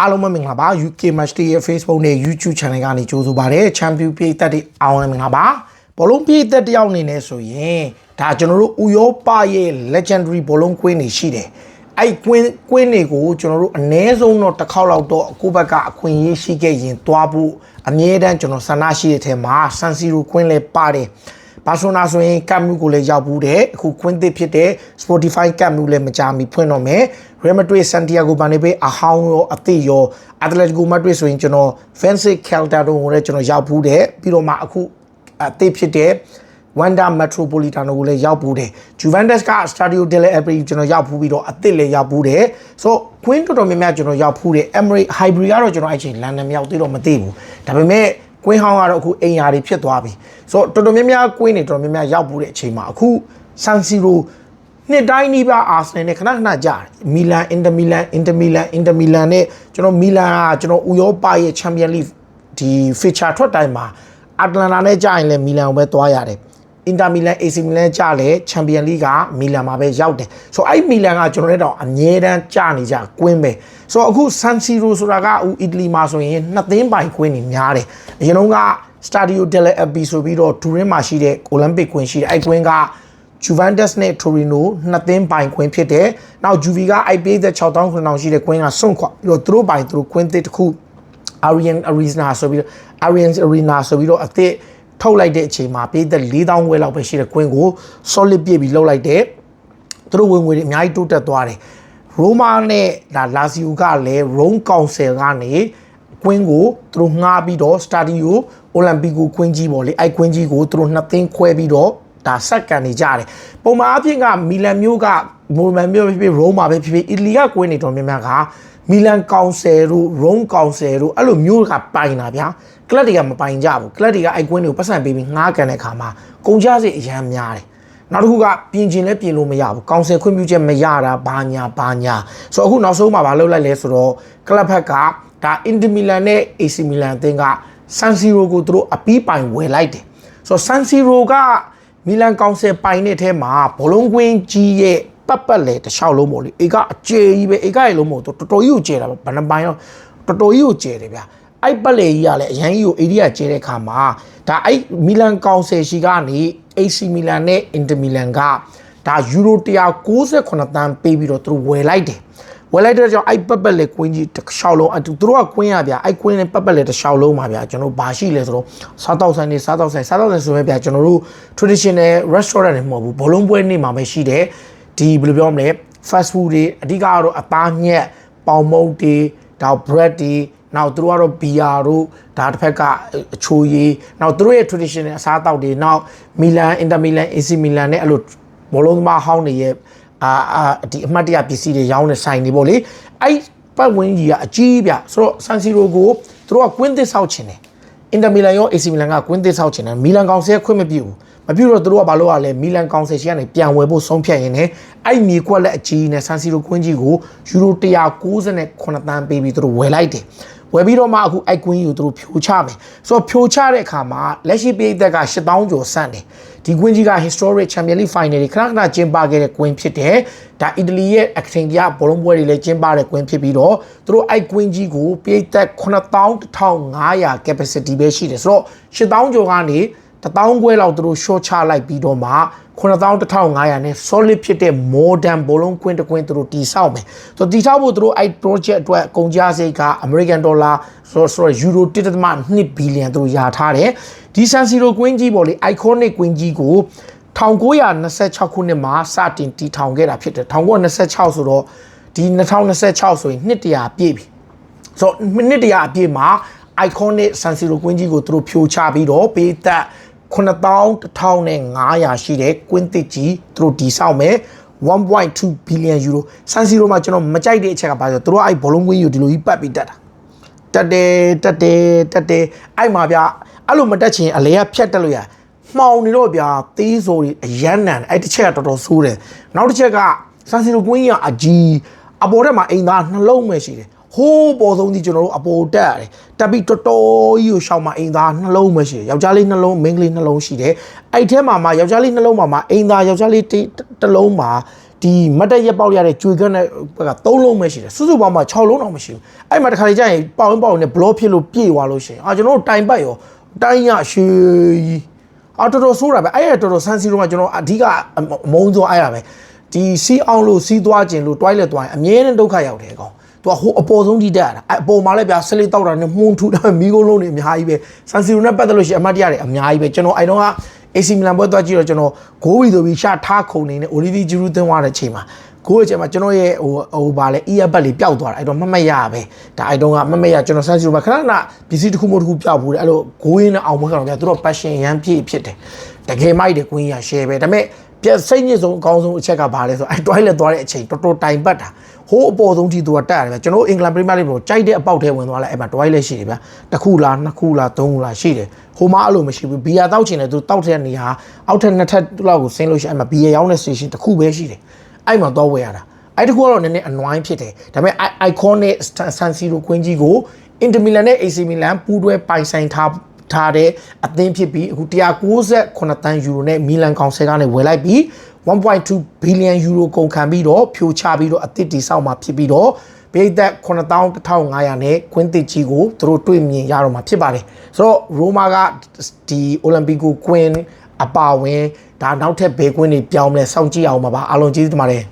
အားလုံးပဲမင်္ဂလာပါ UK Match Day ရဲ့ Facebook နဲ့ YouTube Channel ကနေကြိုဆိုပါရစေ Champion ပြည်သက်တွေအားလုံးမင်္ဂလာပါဘောလုံးပြည်သက်တယောက်အနေနဲ့ဆိုရင်ဒါကျွန်တော်တို့ဥရောပရဲ့ Legendary ဘောလုံးကွင်းတွေရှိတယ်အဲ့ကွင်းကွင်းတွေကိုကျွန်တော်တို့အ ਨੇ ဆုံးတော့တစ်ခေါက်လောက်တော့အခုဘက်ကအခွင့်အရေးရှိခဲ့ရင်သွားဖို့အမြဲတမ်းကျွန်တော်ဆန္ဒရှိတဲ့ထဲမှာ San Siro ကွင်းလဲပါတယ် ဘာဆိုနာဆိုရင်ကမ်မြူကိုလည်းရောက်ဘူးတဲ့အခုခွင်းသစ်ဖြစ်တဲ့ Spotify ကမ်မြူလည်းမကြမီဖွင့်တော့မယ် Real Madrid Santiago Bernabeu အဟောင်းရောအသစ်ရော Atletico Madrid ဆိုရင်ကျွန်တော် Vance Calderón ကိုလည်းကျွန်တော်ရောက်ဘူးတဲ့ပြီးတော့မှအခုအသစ်ဖြစ်တဲ့ Wanda Metropolitano ကိုလည်းရောက်ဘူးတယ် Juventus က Stadio delle Alpi ကျွန်တော်ရောက်ဘူးပြီးတော့အသစ်လည်းရောက်ဘူးတယ်ဆိုတော့ Queen တော်တော်များများကျွန်တော်ရောက်ဘူးတယ် Emirates Hybrid ကတော့ကျွန်တော်အဲ့ချိန်လန်ဒန်မြောက်သေးတော့မသိဘူးဒါပေမဲ့ ကွင်းဟောင်းကတော့အခုအိမ်ယာတွေဖြစ်သွားပြီဆိုတော့တော်တော်များများကွင်းတွေတော်တော်များများရောက်ဘူးတဲ့အချိန်မှာအခု San Siro နှစ်တိုင်းနီးပါအာဆနယ်နဲ့ခဏခဏကြားတယ်မီလန်အင်တာမီလန်အင်တာမီလန်အင်တာမီလန်နဲ့ကျွန်တော်မီလန်ကကျွန်တော်ဥရောပရဲ့ချန်ပီယံလိဒီ feature ထွက်တိုင်းမှာအတလန်တာနဲ့ကြာရင်လည်းမီလန်ကိုပဲသွားရတယ် အင်တာမီလန် AC မီလန်ကြာလဲချန်ပီယံလိကမီလန်မှာပဲရောက်တယ်ဆိုတော့အဲ့မီလန်ကကျွန်တော်တို့တော့အမြဲတမ်းကြာနေကြကွင်းပဲဆိုတော့အခု San Siro ဆိုတာကဥအီတလီမှာဆိုရင်နှစ်သိန်းပိုင်ကွင်းနေများတယ်အရင်တော့က Stadio delle Alpi ဆိုပြီးတော့တူရင်းမှာရှိတဲ့ Olympic ကွင်းရှိတယ်အဲ့ကွင်းက Juventus နဲ့ Torino နှစ်သင်းပိုင်ခွင့်ဖြစ်တယ်။နောက် Juve က IPA 6000ခွင့်တောင်ရှိတဲ့ကွင်းကစွန့်ခွာပြီးတော့သူတို့ပိုင်သူတို့ကွင်းသစ်တစ်ခု Arian Arena ဆိုပြီးတော့ Arian Arena ဆိုပြီးတော့အသစ် ထုတ်လိုက်တဲ့အချိန်မှာပြည်သက်4000ခွဲလောက်ပဲရှိတဲ့ကွင်းကို solid ပြည့်ပြီးလှုပ်လိုက်တယ်။သူတို့ဝင်ငွေတွေအများကြီးတိုးတက်သွားတယ်။ Roma နဲ့ဒါ Lazio ကလည်း Rome Council ကနေကွင်းကိုသူတို့ငှားပြီးတော့ Stadio Olimpico ကွင်းကြီးပေါ့လေအဲ့ကွင်းကြီးကိုသူတို့နှစ်သိန်းခွဲပြီးတော့ဒါဆက်ကန်နေကြတယ်ပုံမှန်အဖြစ်ကမီလန်မျိုးကမိုမန်မျိုးဖြစ်ဖြစ်ရိုးမာပဲဖြစ်ဖြစ်အီတလီကကွင်းနေတော်များများက မီလန်ကောင်ဆယ်တို့ရုံးကောင်ဆယ်တို့အဲ့လိုမျိုးကပိုင်တာဗျာကလပ်တွေကမပိုင်ကြဘူးကလပ်တွေကအဲ့ကွင်းတွေကိုပတ်စံပေးပြီးငှားကန်တဲ့ခါမှာကုန်ကြစိတ်အရန်များတယ်နောက်တစ်ခုကပြင်ကျင်လဲပြင်လို့မရဘူးကောင်ဆယ်ခွင့်ပြုချက်မရတာဘာညာဘာညာဆိုတော့အခုနောက်ဆုံးမှာမလုပ်လိုက်လဲဆိုတော့ကလပ်ဘက်ကဒါအင်တမီလန်နဲ့ AC မီလန်အသင်းကဆန်စီရိုကိုသူတို့အပီးပိုင်ဝယ်လိုက်တယ်ဆိုတော့ဆန်စီရိုကမီလန်ကောင်ဆယ်ပိုင်တဲ့အထဲမှာဘောလုံးကွင်းကြီးရဲ့ ပတ်ပတ်လေတစ်လျှောက်လုံးပေါ့လေအေကအကျယ်ကြီးပဲအေကရဲ့လုံးမဟုတ်တော်တော်ကြီးကိုကျယ်တာဘယ်နှပိုင်းတော့တော်တော်ကြီးကိုကျယ်တယ်ဗျအဲ့ပတ်လေကြီးကလည်းအရန်ကြီးကိုအေရီးကကျဲတဲ့ခါမှာဒါအဲ့မီလန်ကောင်ဆယ်ရှိကနေ AC မီလန်နဲ့အင်တာမီလန်ကဒါယူရို168တန်းပေးပြီးတော့သူတို့ဝယ်လိုက်တယ်ဝယ်လိုက်တဲ့ကြောင့်အဲ့ပတ်ပတ်လေကွင်းကြီးတစ်လျှောက်လုံးအတူသူတို့ကကွင်းရဗျအဲ့ကွင်းနဲ့ပတ်ပတ်လေတစ်လျှောက်လုံးပါဗျကျွန်တော်ဘာရှိလဲဆိုတော့စားတောက်ဆိုင်နေစားတောက်ဆိုင်စားတောက်ဆိုင်ဆိုရင်ဗျကျွန်တော်တို့ traditional restaurant တွေမဟုတ်ဘူးဘောလုံးပွဲနေမှာပဲရှိတယ် ဒီဘယ်လိုပြောမလဲ fast food တွေအဓိကကတော့အသားညက်ပေါင်မုတ်တွေဒါ bread တွေနောက်သူတို့ကတော့ဘီယာတို့ဒါတစ်ဖက်ကအချိုရည်နောက်သူတို့ရဲ့ traditional အစားအသောက်တွေနောက်မီလန်အင်တာမီလန် AC မီလန်နဲ့အဲ့လိုဘောလုံးသမားဟောင်းတွေရဲ့အာအာဒီအမှတ်တရပစ္စည်းတွေရောင်းတဲ့ဆိုင်တွေပေါ့လေအဲ့ပတ်ဝန်းကြီးကအကြီးပြဆိုတော့ဆန်စီရိုကိုသူတို့ကကွင်းသစ်ဆောက်ချင်တယ်အင်တာမီလန်ရော AC မီလန်ကကွင်းသစ်ဆောက်ချင်တယ်မီလန်ကောင်ဆယ်ခွင့်မပြုဘူး မပြုတော့သူတို့ကဘာလို့ ਆ လဲမီလန်ကောင်ဆယ်ရှိကနေပြန်ဝယ်ဖို့ဆုံးဖြတ်ရင်းနဲ့အဲ့မြေကွက်လက်အကြီးနဲ့ဆန်စီရိုကွင်းကြီးကိုယူရို198တန်းပေးပြီးသူတို့ဝယ်လိုက်တယ်ဝယ်ပြီးတော့မှအခုအိုက်ကွင်းကြီးကိုသူတို့ဖြိုချမယ်ဆိုတော့ဖြိုချတဲ့အခါမှာလက်ရှိပြည်သက်က8000ကျော်ဆန့်တယ်ဒီကွင်းကြီးက historic champion league final တွေခဏခဏကျင်းပခဲ့တဲ့ကွင်းဖြစ်တယ်ဒါအီတလီရဲ့အကထင်ပြဘောလုံးပွဲတွေလည်းကျင်းပတဲ့ကွင်းဖြစ်ပြီးတော့သူတို့အိုက်ကွင်းကြီးကိုပြည်သက်9500 capacity ပဲရှိတယ်ဆိုတော့8000ကျော်ကနေ 1000ခွဲလောက်သူတို့ short ချလိုက်ပြီးတော့မှ91,500နဲ့ solid ဖြစ်တဲ့ modern ဘောလုံးကွင်းတစ်ကွင်းသူတို့တည်ဆောက်မယ်။ဆိုတော့တည်ဆောက်ဖို့သူတို့အဲ့ project အတွက်ကုန်ကျစရိတ်က American dollar ဆိုတော့ euro 1.2 billion သူတို့ယာထားတယ်။ဒီ San Siro ကွင်းကြီးပေါ့လေ iconic ကွင်းကြီးကို1926ခုနှစ်မှာစတင်တည်ထောင်ခဲ့တာဖြစ်တယ်1926ဆိုတော့ဒီ2026ဆိုရင်နှစ်တရာပြည့်ပြီဆိုတော့နှစ်တရာအပြည့်မှာ iconic San Siro ကွင်းကြီးကိုသူတို့ဖြိုချပြီးတော့ပေးသက် 91,500ရှိတဲ့ကွင်းတစ်ကြီးသူတို့ဒီဆောက်မယ်1.2 billion euro San Siro မှာကျွန်တော်မကြိုက်တဲ့အချက်ကဘာလဲဆိုတော့သူတို့အဲ့ဘောလုံးကွင်းကြီးကိုဒီလိုကြီးပတ်ပြီးတက်တာတက်တယ်တက်တယ်တက်တယ်အဲ့မှာဗျအဲ့လိုမတက်ချင်အလဲကဖြတ်တက်လို့ရမှောင်နေတော့ဗျာသေးဆိုတွေအရန်နန်အဲ့တစ်ချက်ကတော်တော်ဆိုးတယ်နောက်တစ်ချက်ကဆန်စီလိုကွင်းကြီးကအကြီးအပေါ်ထက်မှာအိမ်သားနှလုံးပဲရှိတယ် ဟိုးပေါ်ဆုံးကြီးကျွန်တော်တို့အပေါ်တက်ရတယ်တက်ပြီးတော်တော်ကြီးကိုရှောင်းမှအိမ်သားနှလုံးပဲရှိတယ်ယောက်ျားလေးနှလုံးမိန်းကလေးနှလုံးရှိတယ်အဲ့ထဲမှာမှယောက်ျားလေးနှလုံးမှာမှအိမ်သားယောက်ျားလေးတစ်လုံးမှာဒီမတ်တက်ရက်ပေါက်ရတဲ့ကျွေကန်းတဲ့ဘက်က3လုံးပဲရှိတယ်စုစုပေါင်းမှာ6လုံးတော့မရှိဘူးအဲ့မှာတစ်ခါလေကြာရင်ပေါင်ပေါင်နဲ့ဘလော့ဖြစ်လို့ပြေသွားလို့ရှိရင်အာကျွန်တော်တို့တိုင်ပတ်ရောတိုင်းရရှေးကြီးအာတော်တော်ဆိုးတာပဲအဲ့ရတော်တော်ဆန်းစီတော့ကကျွန်တော်အဓိကအမုန်းဆုံးအဲ့ရပဲဒီစီးအောင်လို့စီးသွားခြင်းလို့ toilet သွားရင်အမြဲတမ်းဒုက္ခရောက်တယ်ကောင် သူကဟိုအပေါ်ဆုံးထိတက်ရတာအဲ့အပေါ်မှာလည်းဗျာဆလေးတောက်တာနဲ့မှုန်းထူတာမီးကုန်းလုံးတွေအများကြီးပဲဆန်စီရိုနဲ့ပတ်သက်လို့ရှိရင်အမတ်တရတွေအများကြီးပဲကျွန်တော်အဲ့တော့က AC Milan ပွဲသွားကြည့်တော့ကျွန်တော်ဂိုးဝီဆိုပြီးရှာထားခုံနေနဲ့ Olivier Giroud သွင်းသွားတဲ့အချိန်မှာဂိုးရဲ့အချိန်မှာကျွန်တော်ရဲ့ဟိုဟိုဗာလဲ earbud လေးပျောက်သွားတာအဲ့တော့မမတ်ရပဲဒါအဲ့တော့ကမမတ်ရကျွန်တော်ဆန်းစီရိုမှာခဏခဏပစ္စည်းတစ်ခုမဟုတ်တစ်ခုပျောက်ဘူးတဲ့အဲ့လိုဂိုးရင်းနဲ့အောင်ပွဲကတော့ဗျာသူတို့ passion ရမ်းပြည့်ဖြစ်တယ်တကယ်မိုက်တယ်ကွင်းရ share ပဲဒါပေမဲ့ပြစိတ်ညစ်ဆုံးအကောင်းဆုံးအချက်ကဘာလဲဆိုအဲ့ toilet သွားတဲ့အချိန်တော်တော်တိုင်ပတ်တာ ဟိုးအပေါ်ဆုံးထိသူကတက်ရတယ်ဗျာကျွန်တော်အင်္ဂလန်ပရီးမီးယားလိကိုကြိုက်တဲ့အပေါက်ထဲဝင်သွားလဲအဲ့မှာ toilet ရှိတယ်ဗျာတစ်ခုလားနှစ်ခုလားသုံးခုလားရှိတယ်ဟိုမှာအဲ့လိုမရှိဘူးဘီယာတောက်ချင်တယ်သူတောက်တဲ့နေဟာအောက်ထက်နှစ်ထပ်လောက်ကိုဆင်းလို့ရှိရင်အဲ့မှာဘီယာရောင်းတဲ့ station တစ်ခုပဲရှိတယ်အဲ့မှာတော့ဝယ်ရတာအဲ့တခုကတော့နည်းနည်းအနွိုင်းဖြစ်တယ်ဒါပေမဲ့ iconic San Siro ကွင်းကြီးကို Inter Milan နဲ့ AC Milan ပူးတွဲပိုင်ဆိုင်ထားထားတဲ့အသင်းဖြစ်ပြီးအခု198တန်းယူရိုနဲ့မီလန်ကောင်ဆယ်ကနေဝယ်လိုက်ပြီး 1.2 billion euro ကုန်ခံပြီးတော့ဖြိုချပြီးတော့အသစ်တီဆောက်မှာဖြစ်ပြီးတော့ပိတ်သက်9500နဲ့ကွင်းတစ်ကြီးကိုသူတို့တွေ့မြင်ရတော့မှာဖြစ်ပါတယ်ဆိုတော့ရိုမာကဒီအိုလံပီကိုကွင်းအပါဝင်ဒါနောက်ထပ်ဘယ်ကွင်းတွေပြောင်းမလဲစောင့်ကြည့်အောင်ပါပါအားလုံးကျေးဇူးတင်ပါတယ်